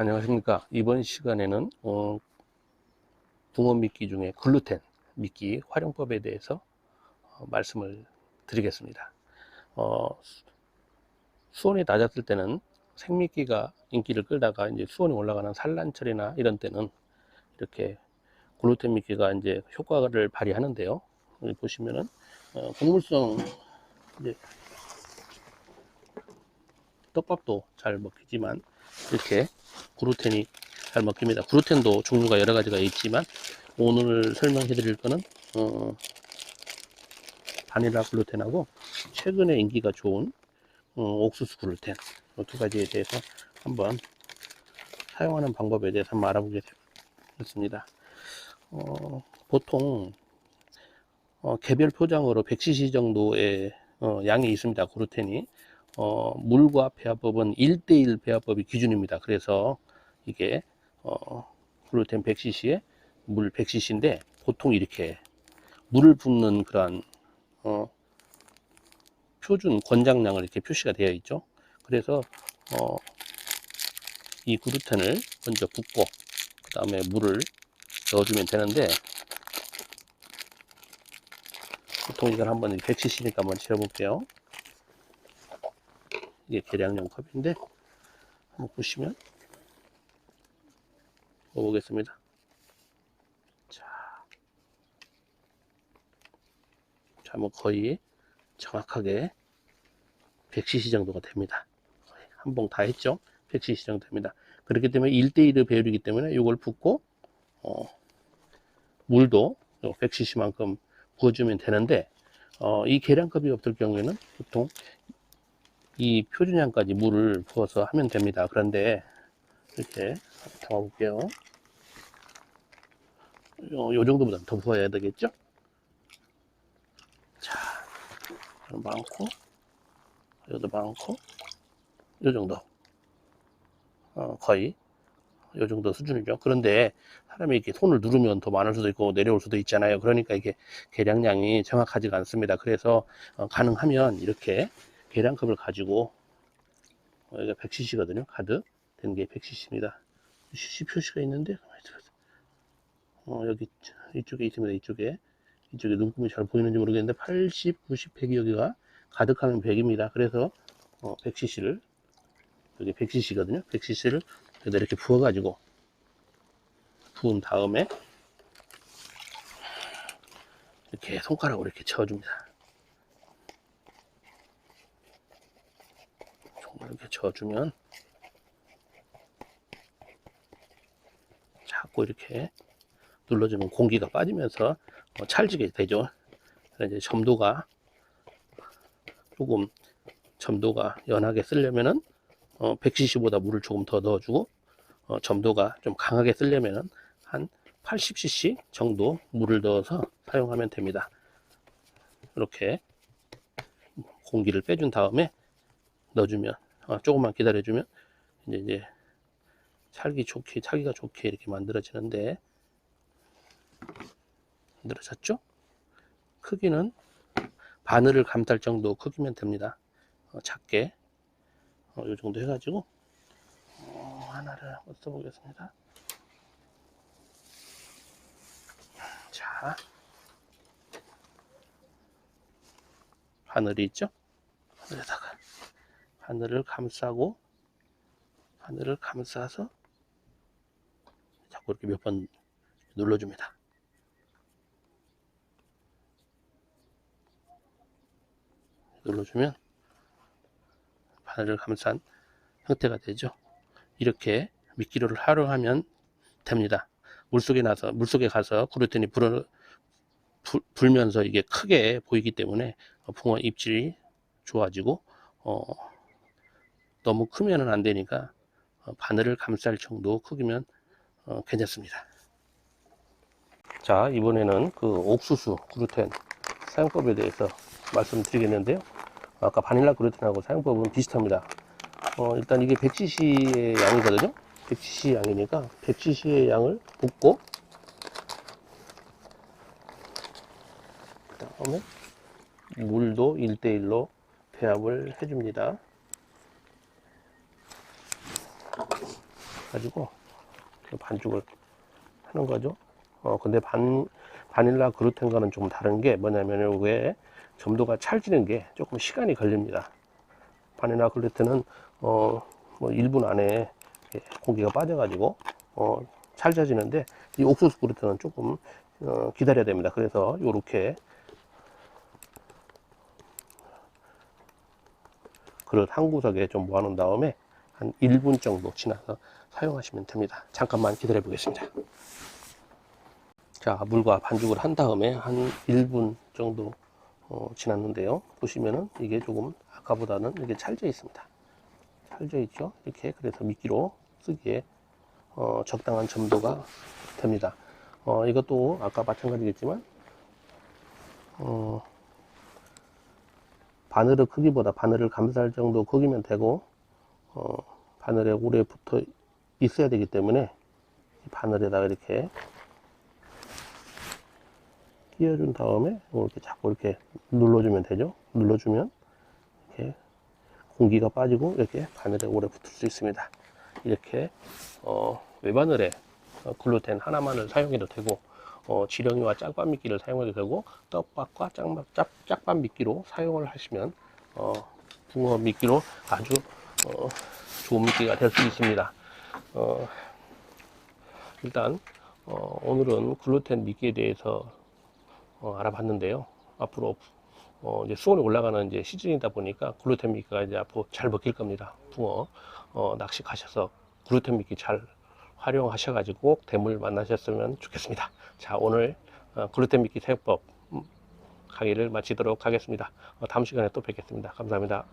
안녕하십니까. 이번 시간에는 어, 붕어 미끼 중에 글루텐 미끼 활용법에 대해서 어, 말씀을 드리겠습니다. 어, 수- 수온이 낮았을 때는 생미끼가 인기를 끌다가 이제 수온이 올라가는 산란철이나 이런 때는 이렇게 글루텐 미끼가 이제 효과를 발휘하는데요. 여기 보시면은 어, 곡물성 이제 떡밥도 잘 먹히지만 이렇게 글루텐이 잘 먹힙니다. 글루텐도 종류가 여러 가지가 있지만 오늘 설명해 드릴 거는 어, 바닐라 글루텐하고 최근에 인기가 좋은 어, 옥수수 글루텐 이두 가지에 대해서 한번 사용하는 방법에 대해서 한번 알아보게 되었습니다. 어, 보통 어, 개별 포장으로 100cc 정도의 어, 양이 있습니다. 글루텐이 어, 물과 배합법은 1대1 배합법이 기준입니다. 그래서 이게 어, 글루텐 100cc에 물 100cc인데 보통 이렇게 물을 붓는 그러한 어, 표준 권장량을 이렇게 표시가 되어 있죠. 그래서 어, 이 글루텐을 먼저 붓고 그 다음에 물을 넣어주면 되는데 보통 이걸 한번 100cc니까 한번 재볼게요. 이게 계량용 컵인데 한번 보시면 먹어보겠습니다. 자, 자, 뭐 거의 정확하게 100cc 정도가 됩니다. 한 봉 다 했죠? 100cc 정도 됩니다. 그렇기 때문에 1대1의 배율이기 때문에 이걸 붓고 어, 물도 100cc만큼 부어주면 되는데 어, 이 계량컵이 없을 경우에는 보통 이 표준량까지 물을 부어서 하면 됩니다. 그런데 이렇게 담아볼게요. 요, 요 정도보다 더 부어야 되겠죠? 자, 많고, 여기도 많고, 요 정도. 어, 거의 요 정도 수준이죠. 그런데 사람이 이렇게 손을 누르면 더 많을 수도 있고 내려올 수도 있잖아요. 그러니까 이게 계량량이 정확하지가 않습니다. 그래서 어, 가능하면 이렇게 계량컵을 가지고 어, 여기가 100cc거든요. 가득 된게 100cc입니다. cc 표시가 있는데. 어, 여기 이쪽에 있습니다. 이쪽에 이쪽에 눈금이 잘 보이는지 모르겠는데 80, 90, 100이 여기가 가득하면 100입니다. 그래서 어, 100cc를 여기 100cc거든요. 100cc를 여기다 이렇게 부어가지고 부은 다음에 이렇게 손가락으로 이렇게 쳐줍니다. 정말 이렇게 저어주면 자꾸 이렇게 눌러주면 공기가 빠지면서 어, 찰지게 되죠. 이제 점도가 조금 점도가 연하게 쓰려면은 어, 100cc보다 물을 조금 더 넣어주고 어, 점도가 좀 강하게 쓰려면은 한 80cc 정도 물을 넣어서 사용하면 됩니다. 이렇게 공기를 빼준 다음에 넣어주면 어, 조금만 기다려주면 이제 이제 찰기 좋게 찰기가 좋게 이렇게 만들어지는데 만들어졌죠? 크기는 바늘을 감쌀 정도 크기면 됩니다. 어, 작게 어, 이 정도 해가지고 어, 하나를 써보겠습니다. 자 바늘이 있죠? 바늘에다가 바늘을 감싸고 바늘을 감싸서 자꾸 이렇게 몇 번 눌러줍니다. 눌러주면 바늘을 감싼 형태가 되죠. 이렇게 미끼로를 활용하면 됩니다. 물속에 나서 물속에 가서 그루텐이 불어 불, 불면서 이게 크게 보이기 때문에 어, 붕어 입질이 좋아지고 어, 너무 크면은 안 되니까 어, 바늘을 감쌀 정도 크기면 어, 괜찮습니다. 자 이번에는 그 옥수수 그루텐 사용법에 대해서 말씀드리겠는데요. 아까 바닐라 그루텐하고 사용법은 비슷합니다. 어, 일단 이게 100cc의 양이거든요. 100cc 양이니까 100cc의 양을 붓고 그다음에 물도 1대1로 배합을 해줍니다. 가지고 반죽을 하는 거죠. 어, 근데 반, 바닐라 글루텐과는 좀 다른 게 뭐냐면 이게 점도가 찰지는 게 조금 시간이 걸립니다. 바닐라 글루텐은 어, 뭐 1분 안에 공기가 빠져가지고 어, 찰져지는데 이 옥수수 글루텐은 조금 어, 기다려야 됩니다. 그래서 이렇게 그릇 한 구석에 좀 모아놓은 다음에 한 1분 정도 지나서 사용하시면 됩니다. 잠깐만 기다려 보겠습니다. 자, 물과 반죽을 한 다음에 한 1분 정도 어, 지났는데요. 보시면은 이게 조금 아까보다는 이게 찰져 있습니다. 찰져 있죠. 이렇게 그래서 미끼로 쓰기에 어, 적당한 점도가 됩니다. 어, 이것도 아까 마찬가지겠지만 어, 바늘의 크기보다 바늘을 감쌀 정도 크기면 되고 어, 바늘에 오래 붙어 있어야 되기 때문에 이 바늘에다가 이렇게 끼워준 다음에 이렇게 자꾸 이렇게 눌러주면 되죠. 눌러주면 이렇게 공기가 빠지고 이렇게 바늘에 오래 붙을 수 있습니다. 이렇게 어, 외바늘에 어, 글루텐 하나만을 사용해도 되고 어, 지렁이와 짝밥 미끼를 사용해도 되고 떡밥과 짝밥, 짝, 짝밥 미끼로 사용을 하시면 어, 붕어 미끼로 아주 어, 미끼가 될 수 있습니다. 어, 일단 어, 오늘은 글루텐 미끼에 대해서 어, 알아봤는데요. 앞으로 어, 이제 수온이 올라가는 이제 시즌이다 보니까 글루텐 미끼가 이제 앞으로 잘 먹힐 겁니다. 붕어 어, 낚시 가셔서 글루텐 미끼 잘 활용하셔가지고 꼭 대물 만나셨으면 좋겠습니다. 자 오늘 어, 글루텐 미끼 사용법 음, 강의를 마치도록 하겠습니다. 어, 다음 시간에 또 뵙겠습니다. 감사합니다.